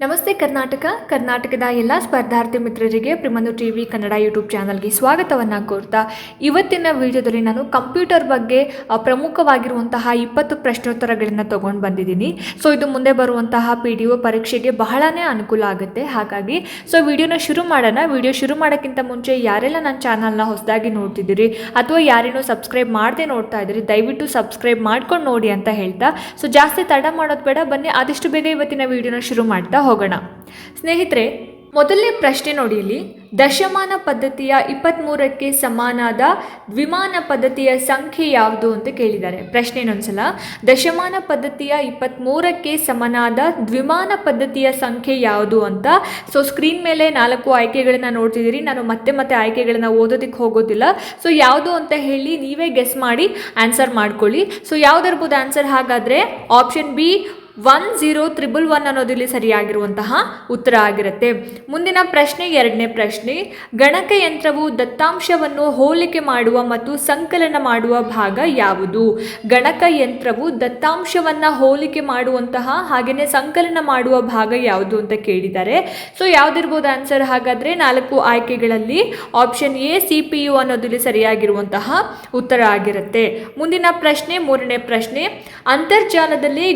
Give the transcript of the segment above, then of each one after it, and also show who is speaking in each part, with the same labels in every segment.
Speaker 1: ನಮಸ್ತೆ ಕರ್ನಾಟಕ. ಕರ್ನಾಟಕದ ಎಲ್ಲ ಸ್ಪರ್ಧಾರ್ಥಿ ಮಿತ್ರರಿಗೆ ಪ್ರಿಮನು ಟಿ ವಿ ಕನ್ನಡ ಯೂಟ್ಯೂಬ್ ಚಾನಲ್ಗೆ ಸ್ವಾಗತವನ್ನು ಕೋರ್ತಾ ಇವತ್ತಿನ ವಿಡಿಯೋದಲ್ಲಿ ನಾನು ಕಂಪ್ಯೂಟರ್ ಬಗ್ಗೆ ಪ್ರಮುಖವಾಗಿರುವಂತಹ ಇಪ್ಪತ್ತು ಪ್ರಶ್ನೋತ್ತರಗಳನ್ನು ತೊಗೊಂಡು ಬಂದಿದ್ದೀನಿ. ಸೊ, ಇದು ಮುಂದೆ ಬರುವಂತಹ ಪಿ ಡಿ ಒ ಪರೀಕ್ಷೆಗೆ ಬಹಳನೇ ಅನುಕೂಲ ಆಗುತ್ತೆ. ಹಾಗಾಗಿ, ಸೊ, ವಿಡಿಯೋನ ಶುರು ಮಾಡೋಣ. ವಿಡಿಯೋ ಶುರು ಮಾಡೋಕ್ಕಿಂತ ಮುಂಚೆ ಯಾರೆಲ್ಲ ನನ್ನ ಚಾನಲ್ನ ಹೊಸದಾಗಿ ನೋಡ್ತಿದ್ದೀರಿ ಅಥವಾ ಯಾರೇನೋ ಸಬ್ಸ್ಕ್ರೈಬ್ ಮಾಡದೆ ನೋಡ್ತಾ ಇದ್ದೀರಿ, ದಯವಿಟ್ಟು ಸಬ್ಸ್ಕ್ರೈಬ್ ಮಾಡ್ಕೊಂಡು ನೋಡಿ ಅಂತ ಹೇಳ್ತಾ. ಸೊ, ಜಾಸ್ತಿ ತಡ ಮಾಡೋದು ಬೇಡ. ಬನ್ನಿ, ಆದಷ್ಟು ಬೇಗ ಇವತ್ತಿನ ವಿಡಿಯೋನ ಶುರು ಮಾಡ್ತಾ ಹೋಗೋಣ. ಸ್ನೇಹಿತರೆ, ಮೊದಲನೇ ಪ್ರಶ್ನೆ ನೋಡಿ ದಶಮಾನ ಪದ್ಧತಿಯ ಇಪ್ಪತ್ತ್ಮೂರಕ್ಕೆ ಸಮಾನಾದ ದ್ವಿಮಾನ ಪದ್ಧತಿಯ ಸಂಖ್ಯೆ ಯಾವುದು ಅಂತ ಕೇಳಿದ್ದಾರೆ. ಪ್ರಶ್ನೆ ಇನ್ನೊಂದ್ಸಲ, ದಶಮಾನ ಪದ್ಧತಿಯ ಇಪ್ಪತ್ತ್ಮೂರಕ್ಕೆ ಸಮನಾದ ದ್ವಿಮಾನ ಪದ್ಧತಿಯ ಸಂಖ್ಯೆ ಯಾವುದು ಅಂತ ಸೊ ಸ್ಕ್ರೀನ್ ಮೇಲೆ ನಾಲ್ಕು ಆಯ್ಕೆಗಳನ್ನ ನೋಡ್ತಿದ್ದೀರಿ. ನಾನು ಮತ್ತೆ ಮತ್ತೆ ಆಯ್ಕೆಗಳನ್ನ ಓದೋದಕ್ಕೆ ಹೋಗೋದಿಲ್ಲ. ಸೊ, ಯಾವುದು ಅಂತ ಹೇಳಿ ನೀವೇ ಗೆಸ್ ಮಾಡಿ ಆನ್ಸರ್ ಮಾಡ್ಕೊಳ್ಳಿ. ಸೊ ಯಾವ್ದಿರ್ಬೋದು ಆನ್ಸರ್ ಹಾಗಾದರೆ option B one zero triple one ಅನ್ನೋದು ಇಲ್ಲಿ ಸರಿಯಾಗಿರುವಂತಹ ಉತ್ತರ ಆಗಿರುತ್ತೆ. ಮುಂದಿನ ಪ್ರಶ್ನೆ, ಎರಡನೇ ಪ್ರಶ್ನೆ. ಗಣಕಯಂತ್ರವು ದತ್ತಾಂಶವನ್ನು ಹೋಲಿಕೆ ಮಾಡುವ ಮತ್ತು ಸಂಕಲನ ಮಾಡುವ ಭಾಗ ಯಾವುದು? ಗಣಕಯಂತ್ರವು ದತ್ತಾಂಶವನ್ನು ಹೋಲಿಕೆ ಮಾಡುವಂತಹ ಹಾಗೆಯೇ ಸಂಕಲನ ಮಾಡುವ ಭಾಗ ಯಾವುದು ಅಂತ ಕೇಳಿದ್ದಾರೆ ಸೊ ಯಾವುದಿರ್ಬೋದು ಆನ್ಸರ್? ಹಾಗಾದ್ರೆ ನಾಲ್ಕು ಆಯ್ಕೆಗಳಲ್ಲಿ option A, C, P, U ಅನ್ನೋದು ಇಲ್ಲಿ ಸರಿಯಾಗಿರುವಂತಹ ಉತ್ತರ ಆಗಿರುತ್ತೆ. ಮುಂದಿನ ಪ್ರಶ್ನೆ, ಮೂರನೇ ಪ್ರಶ್ನೆ. ಅಂತರ್ಜಾಲದಲ್ಲಿ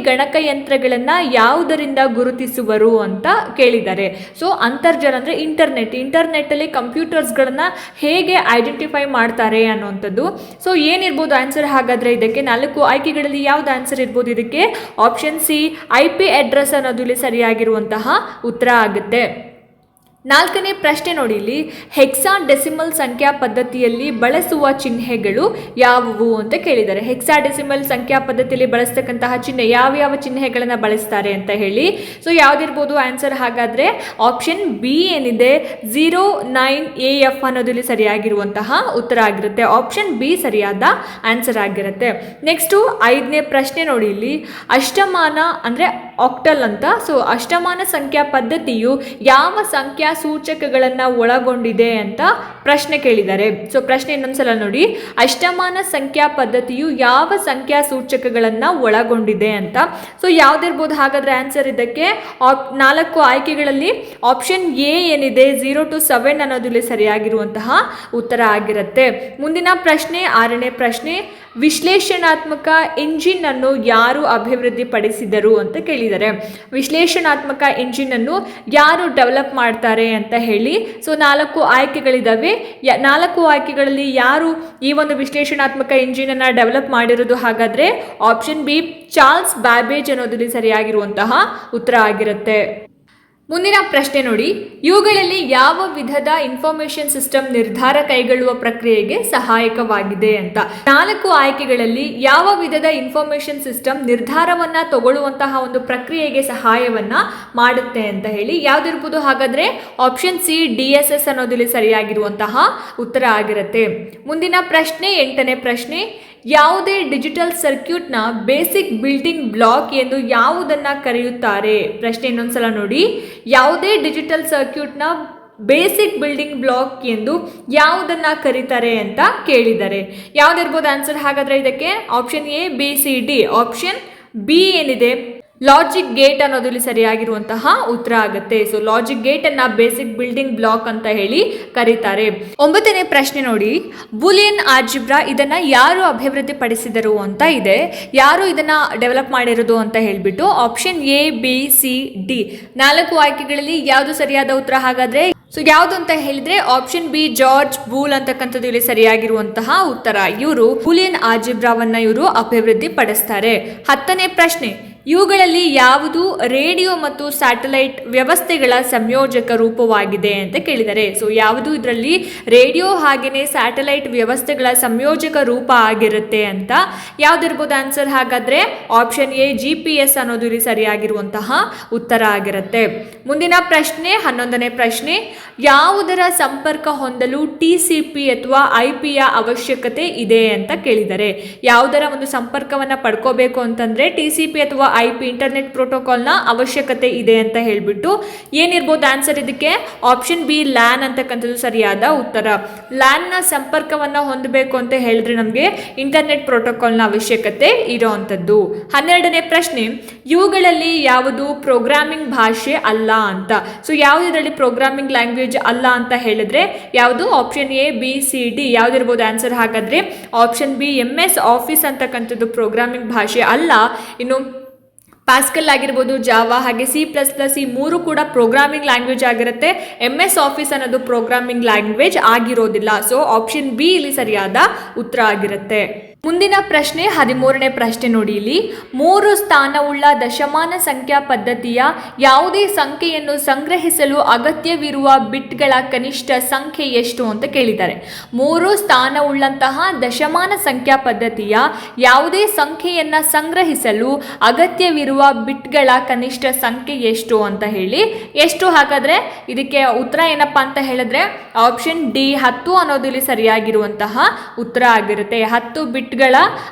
Speaker 1: ಗಣಕಯಂತ್ರಗಳನ್ನು ಯಾವುದರಿಂದ ಗುರುತಿಸುವರು ಅಂತ ಕೇಳಿದ್ದಾರೆ. ಸೊ ಅಂತರ್ಜಾಲ ಅಂದರೆ ಇಂಟರ್ನೆಟ್ ಇಂಟರ್ನೆಟ್ಟಲ್ಲಿ ಕಂಪ್ಯೂಟರ್ಸ್ಗಳನ್ನು ಹೇಗೆ ಐಡೆಂಟಿಫೈ ಮಾಡ್ತಾರೆ ಅನ್ನುವಂಥದ್ದು. ಸೊ ಏನಿರ್ಬೋದು ಆನ್ಸರ್ ಹಾಗಾದರೆ ಇದಕ್ಕೆ? ನಾಲ್ಕು ಆಯ್ಕೆಗಳಲ್ಲಿ ಯಾವ್ದು ಆನ್ಸರ್ ಇರ್ಬೋದು ಇದಕ್ಕೆ? Option C I P address ಅನ್ನೋದು ಇಲ್ಲಿ ಸರಿಯಾಗಿರುವಂತಹ ಉತ್ತರ ಆಗುತ್ತೆ. ನಾಲ್ಕನೇ ಪ್ರಶ್ನೆ ನೋಡಿ ಇಲ್ಲಿ ಹೆಕ್ಸಾ ಡೆಸಿಮಲ್ ಸಂಖ್ಯಾ ಪದ್ಧತಿಯಲ್ಲಿ ಬಳಸುವ ಚಿಹ್ನೆಗಳು ಯಾವುವು ಅಂತ ಕೇಳಿದ್ದಾರೆ. ಹೆಕ್ಸಾ ಡೆಸಿಮಲ್ ಸಂಖ್ಯಾ ಪದ್ಧತಿಯಲ್ಲಿ ಬಳಸ್ತಕ್ಕಂತಹ ಚಿಹ್ನೆ ಯಾವ ಯಾವ ಚಿಹ್ನೆಗಳನ್ನು ಬಳಸ್ತಾರೆ ಅಂತ ಹೇಳಿ. ಸೊ ಯಾವುದಿರ್ಬೋದು ಆನ್ಸರ್ ಹಾಗಾದ್ರೆ ಆಪ್ಷನ್ ಬಿ ಏನಿದೆ? ಝೀರೋ ನೈನ್ ಎ ಎಫ್ ಅನ್ನೋದಿಲ್ಲಿ ಸರಿಯಾಗಿರುವಂತಹ ಉತ್ತರ ಆಗಿರುತ್ತೆ. ಆಪ್ಷನ್ ಬಿ ಸರಿಯಾದ ಆನ್ಸರ್ ಆಗಿರುತ್ತೆ. ನೆಕ್ಸ್ಟು ಐದನೇ ಪ್ರಶ್ನೆ ನೋಡಿ ಇಲ್ಲಿ. ಅಷ್ಟಮಾನ ಅಂದರೆ ಆಕ್ಟಲ್ ಅಂತ. ಸೊ ಅಷ್ಟಮಾನ ಸಂಖ್ಯಾ ಪದ್ಧತಿಯು ಯಾವ ಸಂಖ್ಯಾ ಸೂಚಕಗಳನ್ನು ಒಳಗೊಂಡಿದೆ ಅಂತ ಪ್ರಶ್ನೆ ಕೇಳಿದ್ದಾರೆ. ಸೊ ಪ್ರಶ್ನೆ ಇನ್ನೊಂದ್ಸಲ ನೋಡಿ. ಅಷ್ಟಮಾನ ಸಂಖ್ಯಾ ಪದ್ಧತಿಯು ಯಾವ ಸಂಖ್ಯಾ ಸೂಚಕಗಳನ್ನು ಒಳಗೊಂಡಿದೆ ಅಂತ. ಸೊ ಯಾವ್ದಿರ್ಬೋದು? ಹಾಗಾದ್ರೆ ಆನ್ಸರ್ ಇದಕ್ಕೆ ಆಪ್ ನಾಲ್ಕು ಆಯ್ಕೆಗಳಲ್ಲಿ ಆಪ್ಷನ್ ಎ ಏನಿದೆ? ಝೀರೋ ಟು ಸೆವೆನ್ ಅನ್ನೋದಿಲ್ಲಿ ಸರಿಯಾಗಿರುವಂತಹ ಉತ್ತರ ಆಗಿರುತ್ತೆ. ಮುಂದಿನ ಪ್ರಶ್ನೆ, ಆರನೇ ಪ್ರಶ್ನೆ. ವಿಶ್ಲೇಷಣಾತ್ಮಕ ಇಂಜಿನ್ ಅನ್ನು ಯಾರು ಅಭಿವೃದ್ಧಿಪಡಿಸಿದರು ಅಂತ ಕೇಳಿದ್ದಾರೆ. ವಿಶ್ಲೇಷಣಾತ್ಮಕ ಇಂಜಿನ್ ಅನ್ನು ಯಾರು ಡೆವಲಪ್ ಮಾಡ್ತಾರೆ ಅಂತ ಹೇಳಿ, ಸೊ ನಾಲ್ಕು ಆಯ್ಕೆಗಳಿದ್ದಾವೆ ನಾಲ್ಕು ಆಯ್ಕೆಗಳಲ್ಲಿ ಯಾರು ಈ ಒಂದು ವಿಶ್ಲೇಷಣಾತ್ಮಕ ಇಂಜಿನ್ ಅನ್ನು ಡೆವಲಪ್ ಮಾಡಿರೋದು ಹಾಗಾದ್ರೆ ಆಪ್ಷನ್ ಬಿ ಚಾರ್ಲ್ಸ್ ಬ್ಯಾಬೇಜ್ ಅನ್ನೋದ್ರಲ್ಲಿ ಸರಿಯಾಗಿರುವಂತಹ ಉತ್ತರ ಆಗಿರುತ್ತೆ. ಮುಂದಿನ ಪ್ರಶ್ನೆ ನೋಡಿ. ಇವುಗಳಲ್ಲಿ ಯಾವ ವಿಧದ ಇನ್ಫಾರ್ಮೇಶನ್ ಸಿಸ್ಟಮ್ ನಿರ್ಧಾರ ಕೈಗೊಳ್ಳುವ ಪ್ರಕ್ರಿಯೆಗೆ ಸಹಾಯಕವಾಗಿದೆ ಅಂತ. ನಾಲ್ಕು ಆಯ್ಕೆಗಳಲ್ಲಿ ಯಾವ ವಿಧದ ಇನ್ಫಾರ್ಮೇಶನ್ ಸಿಸ್ಟಮ್ ನಿರ್ಧಾರವನ್ನ ತಗೊಳ್ಳುವಂತಹ ಒಂದು ಪ್ರಕ್ರಿಯೆಗೆ ಸಹಾಯವನ್ನ ಮಾಡುತ್ತೆ ಅಂತ ಹೇಳಿ ಯಾವ್ದಿರ್ಬೋದು? ಹಾಗಾದ್ರೆ option C D S S ಅನ್ನೋದಿಲ್ಲಿ ಸರಿಯಾಗಿರುವಂತಹ ಉತ್ತರ ಆಗಿರುತ್ತೆ. ಮುಂದಿನ ಪ್ರಶ್ನೆ, ಎಂಟನೇ ಪ್ರಶ್ನೆ. ಯಾವುದೇ ಡಿಜಿಟಲ್ ಸರ್ಕ್ಯೂಟ್ನ ಬೇಸಿಕ್ ಬಿಲ್ಡಿಂಗ್ ಬ್ಲಾಕ್ ಎಂದು ಯಾವುದನ್ನು ಕರೆಯುತ್ತಾರೆ? ಪ್ರಶ್ನೆ ಇನ್ನೊಂದ್ಸಲ ನೋಡಿ. ಯಾವುದೇ ಡಿಜಿಟಲ್ ಸರ್ಕ್ಯೂಟ್ನ ಬೇಸಿಕ್ ಬಿಲ್ಡಿಂಗ್ ಬ್ಲಾಕ್ ಎಂದು ಯಾವುದನ್ನ ಕರೀತಾರೆ ಅಂತ ಕೇಳಿದ್ದಾರೆ ಯಾವುದಿರ್ಬೋದು ಆನ್ಸರ್ ಹಾಗಾದ್ರೆ ಇದಕ್ಕೆ option A B C D option B ಏನಿದೆ? ಲಾಜಿಕ್ ಗೇಟ್ ಅನ್ನೋದು ಇಲ್ಲಿ ಸರಿಯಾಗಿರುವಂತಹ ಉತ್ತರ ಆಗುತ್ತೆ. ಸೊ ಲಾಜಿಕ್ ಗೇಟ್ ಅನ್ನ ಬೇಸಿಕ್ ಬಿಲ್ಡಿಂಗ್ ಬ್ಲಾಕ್ ಅಂತ ಹೇಳಿ ಕರೀತಾರೆ. ಒಂಬತ್ತನೇ ಪ್ರಶ್ನೆ ನೋಡಿ. ಬುಲಿಯನ್ ಆರ್ಜಿಬ್ರ ಇದನ್ನ ಯಾರು ಅಭಿವೃದ್ಧಿ ಪಡಿಸಿದರು ಅಂತ ಇದೆ. ಯಾರು ಇದನ್ನ ಡೆವಲಪ್ ಮಾಡಿರೋದು ಅಂತ ಹೇಳ್ಬಿಟ್ಟು option A B C D ನಾಲ್ಕು ಆಯ್ಕೆಗಳಲ್ಲಿ ಯಾವುದು ಸರಿಯಾದ ಉತ್ತರ ಹಾಗಾದ್ರೆ? ಸೊ ಯಾವುದು ಅಂತ ಹೇಳಿದ್ರೆ ಆಪ್ಷನ್ ಬಿ ಜಾರ್ಜ್ ಬೂಲ್ ಅಂತಕ್ಕಂಥದ್ದು ಇಲ್ಲಿ ಸರಿಯಾಗಿರುವಂತಹ ಉತ್ತರ. ಇವರು ಬುಲಿಯನ್ ಆಜಿಬ್ರಾವನ್ನ ಇವರು ಅಭಿವೃದ್ಧಿ ಪಡಿಸ್ತಾರೆ ಹತ್ತನೇ ಪ್ರಶ್ನೆ. ಇವುಗಳಲ್ಲಿ ಯಾವುದು ರೇಡಿಯೋ ಮತ್ತು ಸ್ಯಾಟಲೈಟ್ ವ್ಯವಸ್ಥೆಗಳ ಸಂಯೋಜಕ ರೂಪವಾಗಿದೆ ಅಂತ ಕೇಳಿದರೆ, ಸೊ ಯಾವುದು ಇದರಲ್ಲಿ ರೇಡಿಯೋ ಹಾಗೆಯೇ ಸ್ಯಾಟಲೈಟ್ ವ್ಯವಸ್ಥೆಗಳ ಸಂಯೋಜಕ ರೂಪ ಆಗಿರುತ್ತೆ ಅಂತ ಯಾವ್ದಿರ್ಬೋದು ಆನ್ಸರ್ ಹಾಗಾದ್ರೆ option A G P S ಅನ್ನೋದು ಇಲ್ಲಿ ಸರಿಯಾಗಿರುವಂತಹ ಉತ್ತರ ಆಗಿರುತ್ತೆ. ಮುಂದಿನ ಪ್ರಶ್ನೆ, ಹನ್ನೊಂದನೇ ಪ್ರಶ್ನೆ, ಯಾವುದರ ಸಂಪರ್ಕ ಹೊಂದಲು ಟಿ ಸಿ ಪಿ ಅಥವಾ ಐ ಪಿಯ ಅವಶ್ಯಕತೆ ಇದೆ ಅಂತ ಕೇಳಿದರೆ, ಯಾವುದರ ಒಂದು ಸಂಪರ್ಕವನ್ನು ಪಡ್ಕೋಬೇಕು ಅಂತಂದ್ರೆ ಟಿ ಸಿ ಪಿ ಅಥವಾ ಐ ಪಿ ಇಂಟರ್ನೆಟ್ ಪ್ರೋಟೋಕಾಲ್ನ ಅವಶ್ಯಕತೆ ಇದೆ ಅಂತ ಹೇಳ್ಬಿಟ್ಟು ಏನಿರ್ಬೋದು ಆನ್ಸರ್ ಇದಕ್ಕೆ? ಆಪ್ಷನ್ ಬಿ, ಲ್ಯಾನ್ ಅಂತಕ್ಕಂಥದ್ದು ಸರಿಯಾದ ಉತ್ತರ. ಲ್ಯಾನ್ನ ಸಂಪರ್ಕವನ್ನು ಹೊಂದಬೇಕು ಅಂತ ಹೇಳಿದ್ರೆ ನಮಗೆ ಇಂಟರ್ನೆಟ್ ಪ್ರೋಟೋಕಾಲ್ನ ಅವಶ್ಯಕತೆ ಇರೋವಂಥದ್ದು ಹನ್ನೆರಡನೇ ಪ್ರಶ್ನೆ, ಇವುಗಳಲ್ಲಿ ಯಾವುದು ಪ್ರೋಗ್ರಾಮಿಂಗ್ ಭಾಷೆ ಅಲ್ಲ ಅಂತ? ಸೊ ಯಾವುದು ಇದರಲ್ಲಿ ಪ್ರೋಗ್ರಾಮಿಂಗ್ ಲ್ಯಾಂಗ್ವೇಜ್ ಅಲ್ಲ ಅಂತ ಹೇಳಿದ್ರೆ ಯಾವುದು? Option A, B, C, D ಯಾವ್ದಿರ್ಬೋದು answer ಹಾಗಾದ್ರೆ? Option B M S office ಅಂತಕ್ಕಂಥದ್ದು ಪ್ರೋಗ್ರಾಮಿಂಗ್ ಭಾಷೆ ಅಲ್ಲ. ಇನ್ನು ಪ್ಯಾಸ್ಕಲ್ ಆಗಿರ್ಬೋದು ಜಾವಾ ಹಾಗೆ ಸಿ ಪ್ಲಸ್ ಪ್ಲಸ್ ಈ ಮೂರು ಕೂಡ ಪ್ರೋಗ್ರಾಮಿಂಗ್ ಲ್ಯಾಂಗ್ವೇಜ್ ಆಗಿರುತ್ತೆ. ಎಂ ಎಸ್ ಆಫೀಸ್ ಅನ್ನೋದು ಪ್ರೋಗ್ರಾಮಿಂಗ್ ಲ್ಯಾಂಗ್ವೇಜ್ ಆಗಿರೋದಿಲ್ಲ. ಸೊ ಆಪ್ಷನ್ ಬಿ ಇಲ್ಲಿ ಸರಿಯಾದ ಉತ್ತರ ಆಗಿರುತ್ತೆ. ಮುಂದಿನ ಪ್ರಶ್ನೆ, ಹದಿಮೂರನೇ ಪ್ರಶ್ನೆ ನೋಡಿ ಇಲ್ಲಿ. ಮೂರು ಸ್ಥಾನವುಳ್ಳ ದಶಮಾನ ಸಂಖ್ಯಾ ಪದ್ಧತಿಯ ಯಾವುದೇ ಸಂಖ್ಯೆಯನ್ನು ಸಂಗ್ರಹಿಸಲು ಅಗತ್ಯವಿರುವ ಬಿಟ್ಗಳ ಕನಿಷ್ಠ ಸಂಖ್ಯೆ ಎಷ್ಟು ಅಂತ ಕೇಳಿದ್ದಾರೆ. ಮೂರು ಸ್ಥಾನವುಳ್ಳಂತಹ ದಶಮಾನ ಸಂಖ್ಯಾ ಪದ್ಧತಿಯ ಯಾವುದೇ ಸಂಖ್ಯೆಯನ್ನು ಸಂಗ್ರಹಿಸಲು ಅಗತ್ಯವಿರುವ ಬಿಟ್ಗಳ ಕನಿಷ್ಠ ಸಂಖ್ಯೆ ಎಷ್ಟು ಅಂತ ಹೇಳಿ. ಎಷ್ಟು ಹಾಗಾದರೆ? ಇದಕ್ಕೆ ಉತ್ತರ ಏನಪ್ಪಾ ಅಂತ ಹೇಳಿದ್ರೆ, ಆಪ್ಷನ್ ಡಿ ಹತ್ತು ಅನ್ನೋದು ಇಲ್ಲಿ ಸರಿಯಾಗಿರುವಂತಹ ಉತ್ತರ ಆಗಿರುತ್ತೆ. ಹತ್ತು ಬಿಟ್ಗಳ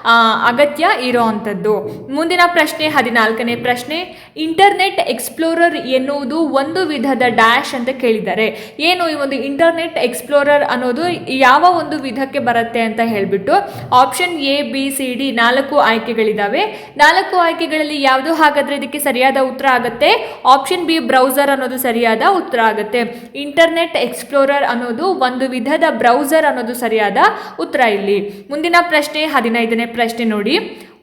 Speaker 1: ಆ, ಅಗತ್ಯ ಇರೋವಂಥದ್ದು ಮುಂದಿನ ಪ್ರಶ್ನೆ ಹದಿನಾಲ್ಕನೇ ಪ್ರಶ್ನೆ. ಇಂಟರ್ನೆಟ್ ಎಕ್ಸ್ಪ್ಲೋರರ್ ಎನ್ನುವುದು ಒಂದು ವಿಧದ ಡ್ಯಾಶ್ ಅಂತ ಕೇಳಿದ್ದಾರೆ. ಏನು ಈ ಒಂದು ಇಂಟರ್ನೆಟ್ ಎಕ್ಸ್ಪ್ಲೋರರ್ ಅನ್ನೋದು ಯಾವ ಒಂದು ವಿಧಕ್ಕೆ ಬರುತ್ತೆ ಅಂತ ಹೇಳಿಬಿಟ್ಟು option A B C D ನಾಲ್ಕು ಆಯ್ಕೆಗಳಿದ್ದಾವೆ ನಾಲ್ಕು ಆಯ್ಕೆಗಳಲ್ಲಿ ಯಾವುದು ಹಾಗಾದ್ರೆ ಇದಕ್ಕೆ ಸರಿಯಾದ ಉತ್ತರ ಆಗುತ್ತೆ? ಆಪ್ಷನ್ ಬಿ ಬ್ರೌಸರ್ ಅನ್ನೋದು ಸರಿಯಾದ ಉತ್ತರ ಆಗುತ್ತೆ. ಇಂಟರ್ನೆಟ್ ಎಕ್ಸ್ಪ್ಲೋರರ್ ಅನ್ನೋದು ಒಂದು ವಿಧದ ಬ್ರೌಸರ್ ಅನ್ನೋದು ಸರಿಯಾದ ಉತ್ತರ ಇಲ್ಲಿ. ಮುಂದಿನ ಪ್ರಶ್ನೆ ಹದಿನೈದನೇ ಪ್ರಶ್ನೆ ನೋಡಿ.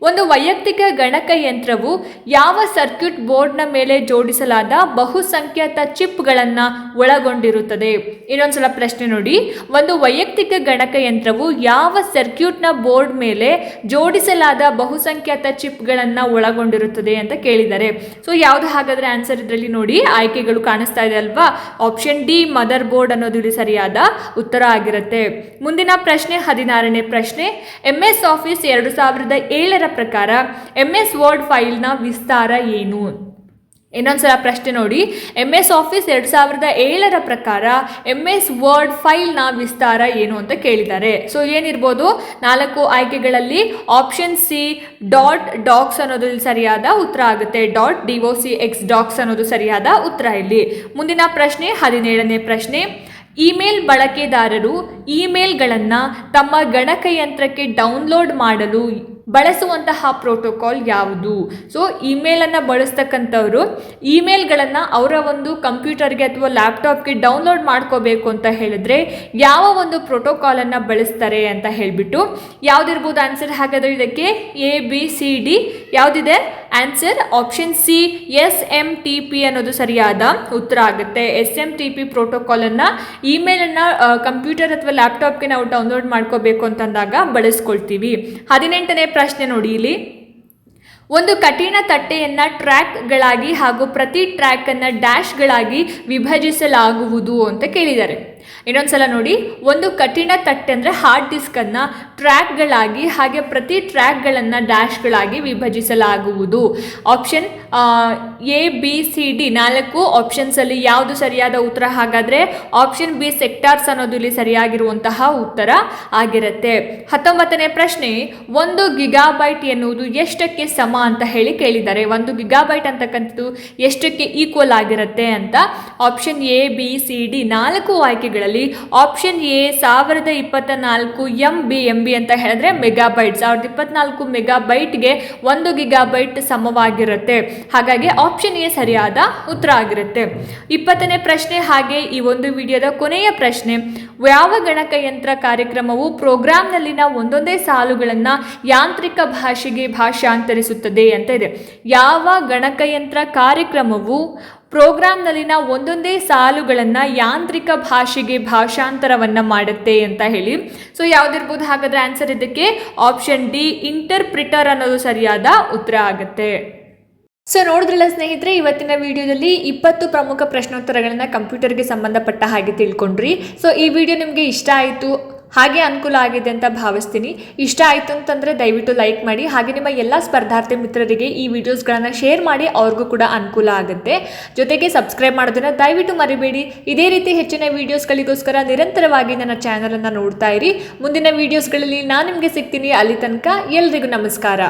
Speaker 1: ಒಂದು ವೈಯಕ್ತಿಕ ಗಣಕಯಂತ್ರವು ಯಾವ ಸರ್ಕ್ಯೂಟ್ ಬೋರ್ಡ್ನ ಮೇಲೆ ಜೋಡಿಸಲಾದ ಬಹುಸಂಖ್ಯಾತ ಚಿಪ್ಗಳನ್ನು ಒಳಗೊಂಡಿರುತ್ತದೆ. ಇನ್ನೊಂದ್ಸಲ ಪ್ರಶ್ನೆ ನೋಡಿ. ಒಂದು ವೈಯಕ್ತಿಕ ಗಣಕಯಂತ್ರವು ಯಾವ ಸರ್ಕ್ಯೂಟ್ನ ಬೋರ್ಡ್ ಮೇಲೆ ಜೋಡಿಸಲಾದ ಬಹುಸಂಖ್ಯಾತ ಚಿಪ್ಗಳನ್ನು ಒಳಗೊಂಡಿರುತ್ತದೆ ಅಂತ ಕೇಳಿದ್ದಾರೆ ಸೊ ಯಾವುದು ಹಾಗಾದರೆ ಆನ್ಸರ್ ಇದರಲ್ಲಿ ನೋಡಿ. ಆಯ್ಕೆಗಳು ಕಾಣಿಸ್ತಾ ಇದೆ ಅಲ್ವಾ? ಆಪ್ಷನ್ ಡಿ ಮದರ್ ಬೋರ್ಡ್ ಅನ್ನೋದು ಇಲ್ಲಿ ಸರಿಯಾದ ಉತ್ತರ ಆಗಿರುತ್ತೆ. ಮುಂದಿನ ಪ್ರಶ್ನೆ ಹದಿನಾರನೇ ಪ್ರಶ್ನೆ. ಎಂ ಎಸ್ ಆಫೀಸ್ ಎರಡು ಸಾವಿರದ ಏಳರ ಪ್ರಕಾರ ಎಂ ಎಸ್ ವರ್ಡ್ ಫೈಲ್ನ ವಿಸ್ತಾರ ಏನು? ಇನ್ನೊಂದ್ಸಲ ಪ್ರಶ್ನೆ ನೋಡಿ. ಎಂ ಎಸ್ ಆಫೀಸ್ ಎರಡು ಸಾವಿರದ ಏಳರ ಪ್ರಕಾರ ಎಂ ಎಸ್ ವರ್ಡ್ ಫೈಲ್ನ ವಿಸ್ತಾರ ಏನು ಅಂತ ಕೇಳಿದ್ದಾರೆ. ಸೊ ಏನಿರ್ಬೋದು? ನಾಲ್ಕು ಆಯ್ಕೆಗಳಲ್ಲಿ ಆಪ್ಷನ್ ಸಿ ಡಾಟ್ ಡಾಕ್ಸ್ ಅನ್ನೋದು ಸರಿಯಾದ ಉತ್ತರ ಆಗುತ್ತೆ. Dot D O C X docx ಅನ್ನೋದು ಸರಿಯಾದ ಉತ್ತರ ಇಲ್ಲಿ. ಮುಂದಿನ ಪ್ರಶ್ನೆ, ಹದಿನೇಳನೇ ಪ್ರಶ್ನೆ. ಇಮೇಲ್ ಬಳಕೆದಾರರು ಇಮೇಲ್ಗಳನ್ನು ತಮ್ಮ ಗಣಕಯಂತ್ರಕ್ಕೆ ಡೌನ್ಲೋಡ್ ಮಾಡಲು ಬಳಸುವಂತಹ ಪ್ರೋಟೋಕಾಲ್ ಯಾವುದು? ಸೊ ಇಮೇಲನ್ನು ಬಳಸ್ತಕ್ಕಂಥವ್ರು ಇಮೇಲ್ಗಳನ್ನು ಅವರ ಒಂದು ಕಂಪ್ಯೂಟರ್ಗೆ ಅಥವಾ ಲ್ಯಾಪ್ಟಾಪ್ಗೆ ಡೌನ್ಲೋಡ್ ಮಾಡ್ಕೋಬೇಕು ಅಂತ ಹೇಳಿದ್ರೆ ಯಾವ ಒಂದು ಪ್ರೋಟೋಕಾಲನ್ನು ಬಳಸ್ತಾರೆ ಅಂತ ಹೇಳಿಬಿಟ್ಟು, ಯಾವುದಿರ್ಬೋದು ಆನ್ಸರ್ ಹಾಗಾದ್ರೆ ಇದಕ್ಕೆ ಎ ಬಿ ಸಿ ಡಿ ಯಾವುದಿದೆ? Answer option C S M T P ಅನ್ನೋದು ಸರಿಯಾದ ಉತ್ತರ ಆಗುತ್ತೆ. ಎಸ್ ಎಂ ಟಿ ಪಿ ಪ್ರೋಟೋಕಾಲನ್ನು ಇಮೇಲನ್ನು ಕಂಪ್ಯೂಟರ್ ಅಥವಾ ಲ್ಯಾಪ್ಟಾಪ್ಗೆ ನಾವು ಡೌನ್ಲೋಡ್ ಮಾಡ್ಕೋಬೇಕು ಅಂತಂದಾಗ ಬಳಸ್ಕೊಳ್ತೀವಿ. ಹದಿನೆಂಟನೇ ಪ್ರಶ್ನೆ ನೋಡಿ ಇಲ್ಲಿ. ಒಂದು ಕಠಿಣ ತಟ್ಟೆಯನ್ನು ಟ್ರ್ಯಾಕ್ಗಳಾಗಿ ಹಾಗೂ ಪ್ರತಿ ಟ್ರ್ಯಾಕನ್ನು ಡ್ಯಾಶ್ಗಳಾಗಿ ವಿಭಜಿಸಲಾಗುವುದು ಅಂತ ಕೇಳಿದ್ದಾರೆ. ಇನ್ನೊಂದ್ಸಲ ನೋಡಿ, ಒಂದು ಕಠಿಣ ತಟ್ಟೆ ಅಂದ್ರೆ ಹಾರ್ಡ್ ಡಿಸ್ಕನ್ನು ಟ್ರ್ಯಾಕ್ಗಳಾಗಿ ಹಾಗೆ ಪ್ರತಿ ಟ್ರ್ಯಾಕ್ಗಳನ್ನು ಡ್ಯಾಶ್ಗಳಾಗಿ ವಿಭಜಿಸಲಾಗುವುದು. Option A B C D ನಾಲ್ಕು ಆಪ್ಷನ್ಸಲ್ಲಿ ಯಾವುದು ಸರಿಯಾದ ಉತ್ತರ? ಹಾಗಾದರೆ ಆಪ್ಷನ್ ಬಿ ಸೆಕ್ಟಾರ್ಸ್ ಅನ್ನೋದು ಇಲ್ಲಿ ಸರಿಯಾಗಿರುವಂತಹ ಉತ್ತರ ಆಗಿರುತ್ತೆ. ಹತ್ತೊಂಬತ್ತನೇ ಪ್ರಶ್ನೆ, ಒಂದು ಗಿಗಾಬೈಟ್ ಎನ್ನುವುದು ಎಷ್ಟಕ್ಕೆ ಸಮ ಅಂತ ಹೇಳಿ ಕೇಳಿದ್ದಾರೆ. ಒಂದು ಗಿಗಾಬೈಟ್ ಅಂತಕ್ಕಂಥದ್ದು ಎಷ್ಟಕ್ಕೆ ಈಕ್ವಲ್ ಆಗಿರುತ್ತೆ ಅಂತ? Option A B C D ನಾಲ್ಕು ಆಯ್ಕೆಗಳಲ್ಲಿ ಆಪ್ಷನ್ ಎ ಸಾವಿರದ ಇಪ್ಪತ್ತ ನಾಲ್ಕು ಎಂ ಬಿ ಎಂ ಬಿ ಅಂತ ಹೇಳಿದ್ರೆ ಮೆಗಾಬೈಟ್ ಸಾವಿರದ ಇಪ್ಪತ್ನಾಲ್ಕು ಮೆಗಾಬೈಟ್ಗೆ ಒಂದು ಗಿಗಾಬೈಟ್ ಸಮವಾಗಿರುತ್ತೆ. ಹಾಗಾಗಿ ಆಪ್ಷನ್ ಎ ಸರಿಯಾದ ಉತ್ತರ ಆಗಿರುತ್ತೆ. ಇಪ್ಪತ್ತನೇ ಪ್ರಶ್ನೆ ಹಾಗೆ ಈ ಒಂದು ವಿಡಿಯೋದ ಕೊನೆಯ ಪ್ರಶ್ನೆ. ಯಾವ ಗಣಕಯಂತ್ರ ಕಾರ್ಯಕ್ರಮವು ಪ್ರೋಗ್ರಾಂನಲ್ಲಿನ ಒಂದೊಂದೇ ಸಾಲುಗಳನ್ನು ಯಾಂತ್ರಿಕ ಭಾಷೆಗೆ ಭಾಷಾಂತರಿಸುತ್ತದೆ ಅಂತ ಇದೆ. ಯಾವ ಗಣಕಯಂತ್ರ ಕಾರ್ಯಕ್ರಮವು ಪ್ರೋಗ್ರಾಂನಲ್ಲಿನ ಒಂದೊಂದೇ ಸಾಲುಗಳನ್ನು ಯಾಂತ್ರಿಕ ಭಾಷೆಗೆ ಭಾಷಾಂತರವನ್ನು ಮಾಡುತ್ತೆ ಅಂತ ಹೇಳಿ. ಸೊ ಯಾವುದಿರ್ಬೋದು? ಹಾಗಾದರೆ ಆನ್ಸರ್ ಇದಕ್ಕೆ ಆಪ್ಷನ್ ಡಿ ಇಂಟರ್ಪ್ರಿಟರ್ ಅನ್ನೋದು ಸರಿಯಾದ ಉತ್ತರ ಆಗುತ್ತೆ. ಸೊ ನೋಡಿದ್ರಲ್ಲ ಸ್ನೇಹಿತರೆ, ಇವತ್ತಿನ ವಿಡಿಯೋದಲ್ಲಿ ಇಪ್ಪತ್ತು ಪ್ರಮುಖ ಪ್ರಶ್ನೋತ್ತರಗಳನ್ನು ಕಂಪ್ಯೂಟರ್ಗೆ ಸಂಬಂಧಪಟ್ಟ ಹಾಗೆ ತಿಳ್ಕೊಂಡ್ರಿ. ಸೊ ಈ ವಿಡಿಯೋ ನಿಮಗೆ ಇಷ್ಟ ಆಯಿತು ಹಾಗೆ ಅನುಕೂಲ ಆಗಿದೆ ಅಂತ ಭಾವಿಸ್ತೀನಿ. ಇಷ್ಟ ಆಯಿತು ಅಂತಂದರೆ ದಯವಿಟ್ಟು ಲೈಕ್ ಮಾಡಿ. ಹಾಗೆ ನಿಮ್ಮ ಎಲ್ಲ ಸ್ಪರ್ಧಾರ್ಥಿ ಮಿತ್ರರಿಗೆ ಈ ವಿಡಿಯೋಸ್ಗಳನ್ನು ಶೇರ್ ಮಾಡಿ ಅವ್ರಿಗೂ ಕೂಡ ಅನುಕೂಲ ಆಗುತ್ತೆ. ಜೊತೆಗೆ ಸಬ್ಸ್ಕ್ರೈಬ್ ಮಾಡೋದನ್ನು ದಯವಿಟ್ಟು ಮರಿಬೇಡಿ. ಇದೇ ರೀತಿ ಹೆಚ್ಚಿನ ವಿಡಿಯೋಸ್ಗಳಿಗೋಸ್ಕರ ನಿರಂತರವಾಗಿ ನನ್ನ ಚಾನಲನ್ನು ನೋಡ್ತಾ ಇರಿ. ಮುಂದಿನ ವೀಡಿಯೋಸ್ಗಳಲ್ಲಿ ನಾನು ನಿಮಗೆ ಸಿಗ್ತೀನಿ ಅಲ್ಲಿ ತನಕ ಎಲ್ರಿಗೂ ನಮಸ್ಕಾರ.